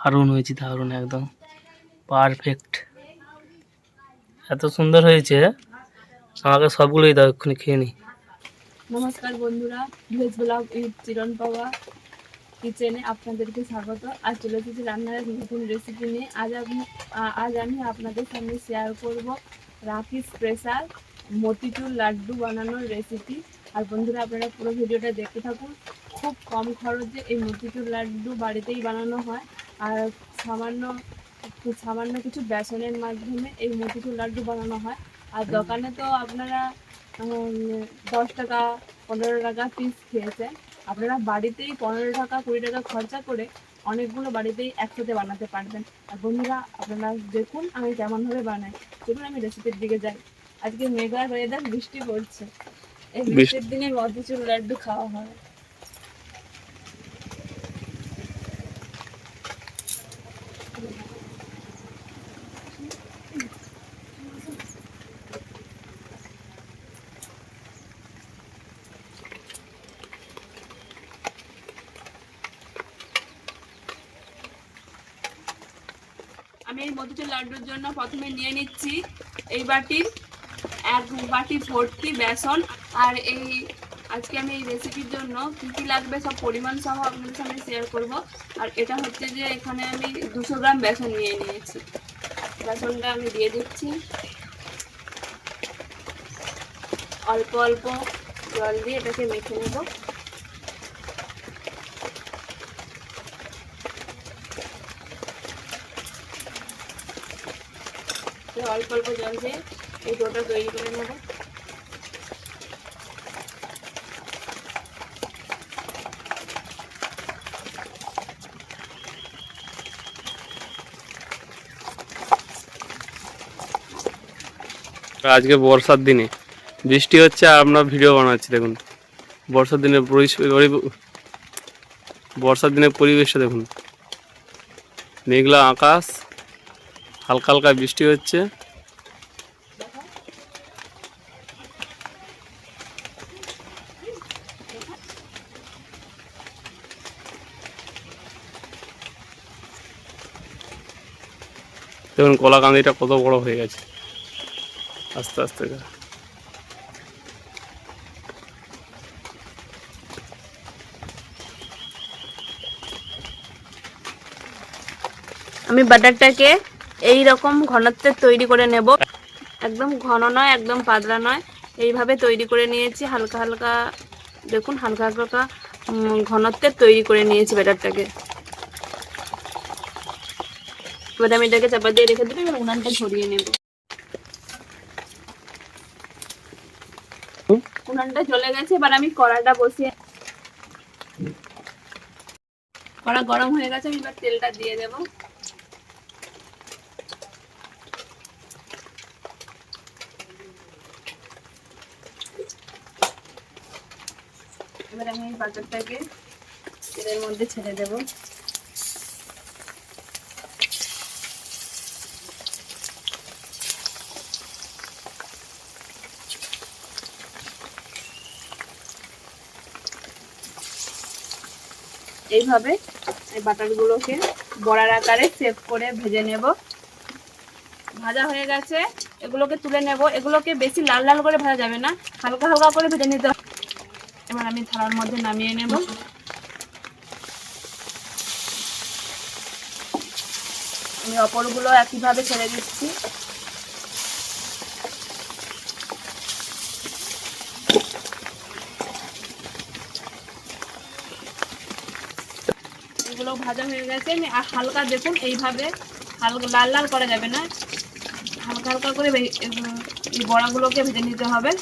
দারুণ হয়েছে, দারুণ একদম। পারফেক্ট এত সুন্দর হয়েছে। আমাকে সবগুলোই দাও, এক্ষুনি খেয়ে নি। নমস্কার বন্ধুরা, ভেজ ব্লগ উইথ চিরন পাওয়া কিচেনে আপনাদেরকে স্বাগত। আজ চলে এসেছি রান্নার নতুন রেসিপি নিয়ে। আজ আমি আজ আমি আপনাদের সামনে শেয়ার করব রাখি স্পেশাল মতিচুর লাড্ডু বানানোর রেসিপি আর বন্ধুরা, আপনারা পুরো ভিডিওটা দেখতে থাকুন। খুব কম খরচে এই মতিচুর লাড্ডু বাড়িতেই বানানো হয়। আর সামান্য সামান্য কিছু বেসনের মাধ্যমে এই মতিচুর লাড্ডু বানানো হয়। আর দোকানে তো আপনারা দশ টাকা পনেরো টাকা পিস খেয়েছেন। আপনারা বাড়িতেই পনেরো টাকা কুড়ি টাকা খরচা করে অনেকগুলো বাড়িতেই একসাথে বানাতে পারবেন। আর বন্ধুরা আপনারা দেখুন আমি কেমনভাবে বানাই। চলুন আমি রেসিপির দিকে যাই। আজকে মেঘার ওয়েদার বৃষ্টি পড়ছে। এই বৃষ্টি- বৃষ্টির দিনে মতিচুর লাড্ডু খাওয়া হয়। মতিচুর লাড্ডুর জন্য প্রথমে নিয়ে নিচ্ছি এই বাটির এক বাটি ভর্তি বেসন, আর এই আজকে আমি এই রেসিপির জন্য কী কী লাগবে সব পরিমাণ সহ আপনাদের সামনে শেয়ার করব। আর এটা হচ্ছে যে এখানে আমি দুশো গ্রাম বেসন নিয়ে নিয়েছি। বেসনটা আমি দিয়ে দিচ্ছি। অল্প অল্প জল দিয়ে এটাকে মেখে নেব। অল্প অল্প জল দিয়ে এই ডোটা তৈরি করে নেব। আজকে বর্ষার দিনে বৃষ্টি হচ্ছে আর আমরা ভিডিও বানাচ্ছি, দেখুন। বর্ষার দিনে বর্ষার দিনে পরিবেশটা দেখুন। মেঘলা আকাশ, হালকা হালকা বৃষ্টি হচ্ছে। দেখুন কলা কান্দিটা কত বড় হয়ে গেছে। আস্তে আস্তে আমি বাটারটাকে এই রকম ঘনত্বের তৈরি করে নেব। একদম ঘন নয়, একদম পাতলা নয়। এইভাবে তৈরি করে নিয়েছি, হালকা হালকা, দেখুন হালকা হালকা ঘনত্বের তৈরি করে নিয়েছি ব্যাটারটাকে। এবার আমি এটাকে চাপা দিয়ে রেখে দেবো এবার উনানটা ঝরিয়ে নেব। উনানটা চলে গেছে এবার আমি কড়াটা বসিয়ে কড়া গরম হয়ে গেছে আমি এবার তেলটা দিয়ে দেবো। এবার আমি এই বাটারটাকে তেলের মধ্যে ছেড়ে দেব। এইভাবে এই বাটারগুলোকে বড়ার আকারে সেভ করে ভেজে নেব। ভাজা হয়ে গেছে। এগুলোকে তুলে নেব। এগুলোকে বেশি লাল লাল করে ভাজা যাবে না। হালকা হালকা করে ভেজে নিতে হবে। এবার আমি থালার মধ্যে নামিয়ে নেব। আমি অপরগুলো একইভাবে ছেড়ে দিচ্ছি। ভাজা হয়ে গেছে। আমি আর হালকা দেখুন, এইভাবে হালকা লাল লাল করা যাবে না। হালকা হালকা করে এই বড়াগুলোকে ভেজে নিতে হবে।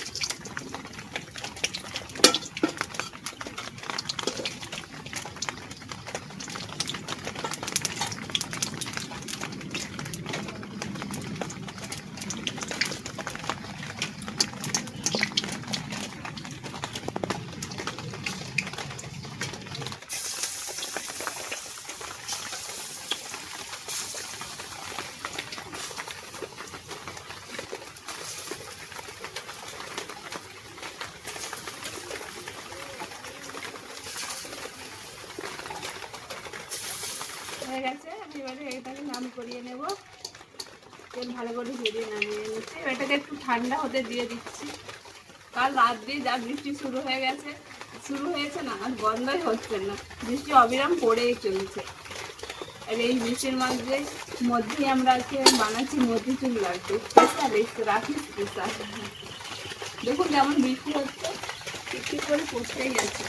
তেল ভালো করে ভেজে নামিয়ে নিচ্ছি। এটাকে একটু ঠান্ডা হতে দিয়ে দিচ্ছি। কাল রাত দিয়ে যা বৃষ্টি শুরু হয়ে গেছে, শুরু হয়েছে না, আর বন্ধই হচ্ছে না। বৃষ্টি অবিরাম পড়েই চলছে। আর এই বৃষ্টির মধ্যে, মধ্যেই আমরা আজকে বানাচ্ছি মতিচুর লাড্ডু। স্পেশাল রাখি স্পেশাল দেখুন কেমন বৃষ্টি হচ্ছে। টিকটিক করে পড়তেই আছে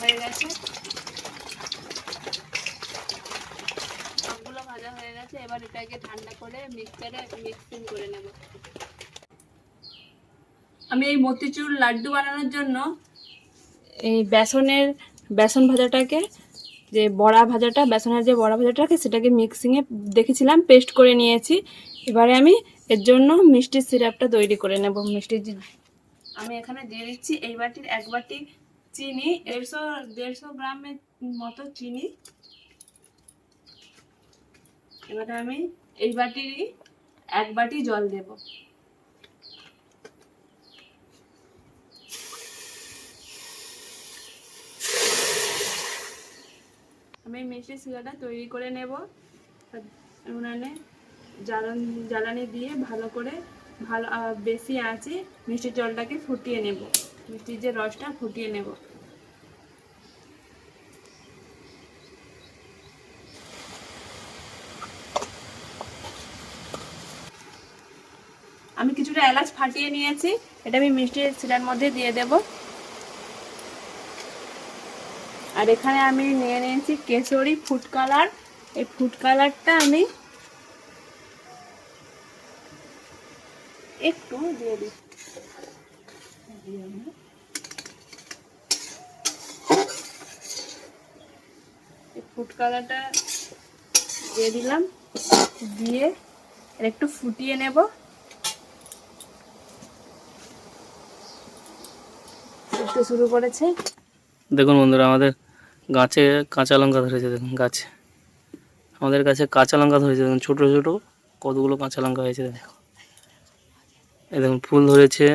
হয়ে গেছে সবগুলো গেছে এবার এটাকে ঠান্ডা করে মিক্সারে মিক্সিং করে নেব। আমি এই মতিচুর লাড্ডু বানানোর জন্য এই বেসনের, বেসন ভাজাটাকে, যে বড়া ভাজাটা, বেসনের যে বড়া ভাজাটাকে, সেটাকে মিক্সিংয়ে দেখেছিলাম পেস্ট করে নিয়েছি। এবারে আমি এর জন্য মিষ্টির সিরাপটা তৈরি করে নেব মিষ্টির আমি এখানে দিয়ে দিচ্ছি এই বাটির এক বাটি চিনি, দেড়শো দেড়শো গ্রামের মতো চিনি। এবারে আমি এই বাটিরই এক বাটি জল দেব। আমি মিষ্টি শিরাটা তৈরি করে নেব। উনানে জ্বালান, জ্বালানি দিয়ে ভালো করে ভালো বেশি আছে মিষ্টির জলটাকে ফুটিয়ে নেব। মিষ্টির যে রসটা, ফুটিয়ে নেব। আমি কিছুটা এলাচ ফাটিয়ে নিয়েছি। এটা আমি মিষ্টির শিরার মধ্যে দিয়ে দেব। আর এখানে আমি নিয়ে নিয়েছি কেশরি ফুড কালার। এই ফুড কালারটা আমি একটু দিয়ে দিই ফুড কালারটা দিয়ে দিলাম। দিয়ে একটু ফুটিয়ে নেব। ফুটতে শুরু করেছে। দেখুন বন্ধুরা, আমাদের গাছে কাঁচা লঙ্কা ধরেছে, দেখুন গাছে। আমাদের কাছে কাঁচা লঙ্কা ধরেছে, দেখুন ছোটো ছোটো কতগুলো কাঁচা লঙ্কা হয়েছে দেখো এ দেখুন, ফুল ধরেছে।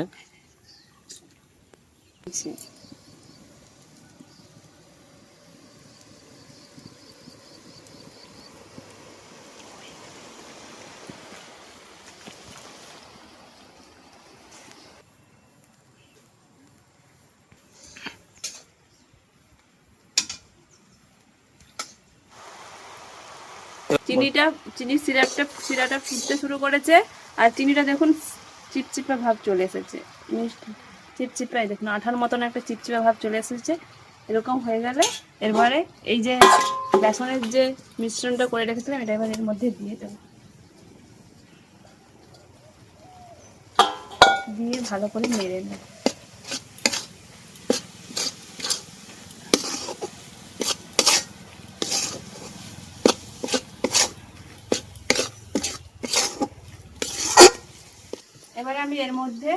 চিনিটা, চিনি সিরাপটা, সিরাটা ফুটতে শুরু করেছে, আর চিনিটা দেখুন চিপচিপা ভাব চলে এসেছে। মিষ্টি চিপচিপা এই দেখুন, আঠার মতন একটা চিপচিপা ভাব চলে এসেছে। এরকম হয়ে গেলে এরপরে এই যে বেসনের যে মিশ্রণটা করে রেখেছিলাম, এটা এবার এর মধ্যে দিয়ে দেবো। দিয়ে ভালো করে মেরে নেব। এবারে আমি এর মধ্যে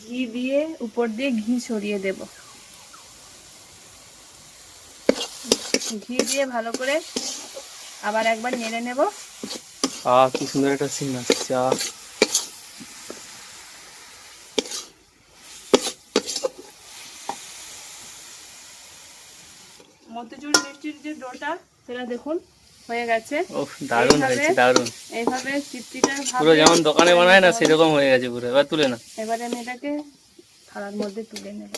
ঘি দিয়ে উপর দিয়ে ঘি ছড়িয়ে দেব। ঘি দিয়ে ভালো করে আবার একবার নেড়ে নেব। আহ কি সুন্দর একটা সিন আসছে আহ মতিচুর মিষ্টির যে ডোটা সেটা দেখুন। হয়ে গেছে। ও দারুণ হয়েছে দারুণ। এইভাবে পুরো যেমন দোকানে বানায় না সেরকম হয়ে গেছে পুরো এবার তুলে না। এবারে আমি এটাকে থালার মধ্যে তুলে নেব।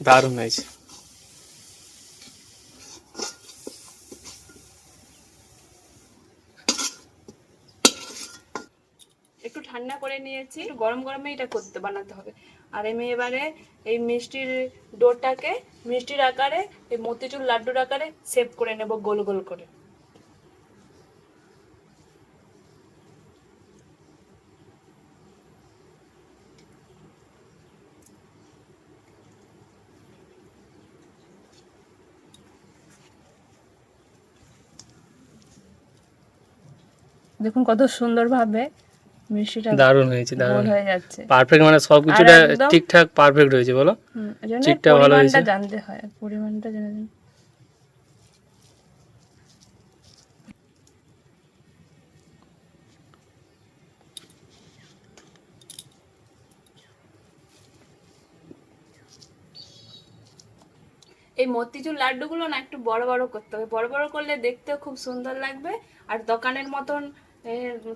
দারুণ হয়েছে। একটু ঠান্ডা করে নিয়েছি একটু গরম গরমে এটা করতে বানাতে হবে। আর আমি এবারে এই মিষ্টির ডোটাকে মিষ্টির আকারে এই মতিচুর লাড্ডুর আকারে সেভ করে নেব গোল গোল করে। দেখুন কত সুন্দরভাবে মিষ্টিটা দারুণ হয়েছে দারুণ। হয়ে যাচ্ছে। পারফেক্ট মানে সব কিছুটা ঠিকঠাক পারফেক্ট হয়েছে বলো? চিটটা ভালো হয়েছে। জানতে হয় পরিমাণটা জেনে নিন। এই মতিচুর লাড্ডুগুলো না একটু বড় বড় করতে হবে। বড় বড় করলে দেখতে খুব সুন্দর লাগবে। আর দোকানের মতন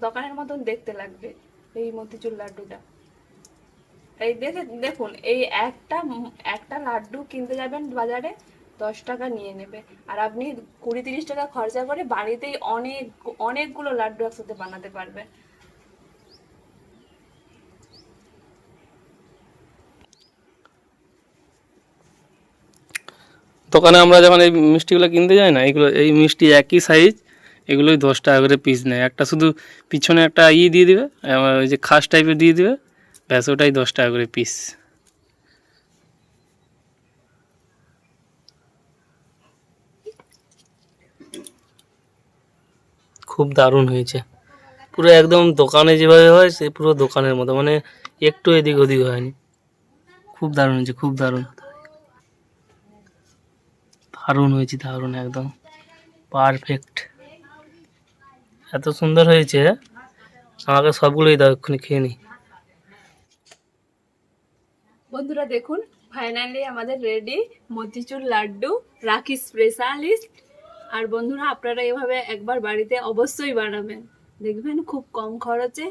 দোকানের মতন দেখতে লাগবে এই মতিচুর লাড্ডুটা। এই দেখে, দেখুন, এই একটা একটা লাড্ডু কিনতে যাবেন বাজারে, দশ টাকা নিয়ে নেবে। আর আপনি কুড়ি, তিরিশ টাকা খরচা করে বাড়িতেই অনেক, অনেকগুলো লাড্ডু একসাথে বানাতে পারবে দোকানে আমরা যখন এই মিষ্টিগুলো কিনতে যাই না, এইগুলো, এই মিষ্টি একই সাইজ এগুলোই দশ টাকা করে পিস নেয়। একটা শুধু পিছনে একটা ই দিয়ে দিবে ওই যে খাস টাইপের দিয়ে দিবে, ব্যাস ওটাই দশ টাকা করে পিস খুব দারুণ হয়েছে। পুরো একদম দোকানে যেভাবে হয়, সে পুরো দোকানের মতো মানে একটু এদিক ওদিক হয়নি। খুব দারুণ হয়েছে, খুব দারুণ। দারুণ হয়েছে, দারুণ একদম। পারফেক্ট এত সুন্দর হয়েছে, আমাকে সবগুলোই দাও, এক্ষুনি খেয়ে নি। বন্ধুরা দেখুন ফাইনালি আমাদের রেডি মতিচুর লাড্ডু, রাখি স্পেশালিস্ট আর বন্ধুরা, আপনারা এভাবে একবার বাড়িতে অবশ্যই বানাবেন। দেখবেন খুব কম খরচে,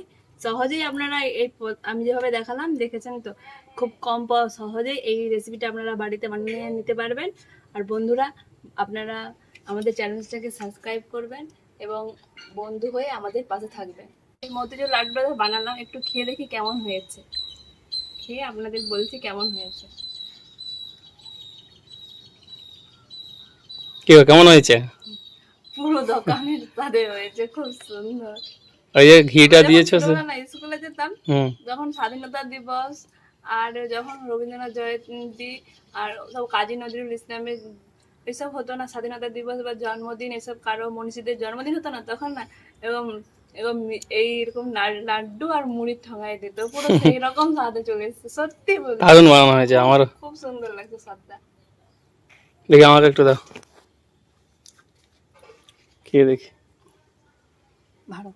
সহজেই আপনারা এই আমি যেভাবে দেখালাম, দেখেছেন তো? খুব কম সহজেই এই রেসিপিটা আপনারা বাড়িতে বানিয়ে নিতে পারবেন। আর বন্ধুরা, আপনারা আমাদের চ্যানেলটাকে সাবস্ক্রাইব করবেন। এবং বন্ধু হয়ে আমাদের পাশে থাকবে। এই মতিচুর লাড্ডুটা বানালাম একটু খেয়ে দেখি কেমন হয়েছে। খেয়ে আপনাদের বলছি কেমন হয়েছে। কি কেমন হয়েছে? পুরো দোকানের তাদের হয়েছে খুব সুন্দর। ওই যে ঘিটা দিয়েছ সে- স্কুলে যেতাম যখন স্বাধীনতা দিবস আর যখন রবীন্দ্রনাথ জয়ন্তী আর সব কাজী নজরুল ইসলামের এসব হতো না স্বাধীনতা দিবস বা জন্মদিন এসব কারও মনীষীদের জন্মদিন হতো না তখন না এবং এবং এইরকম লাড্ডু আর মুড়ি ঠঙাই দিত পুরো সেই রকম স্বাদে চলে এসেছে সত্যি বলছি দারুণ বানানো হয়েছে আমার খুব সুন্দর লাগছে স্বাদটা। দেখি আমাকে একটু দাও। খেয়ে দেখি। ভালো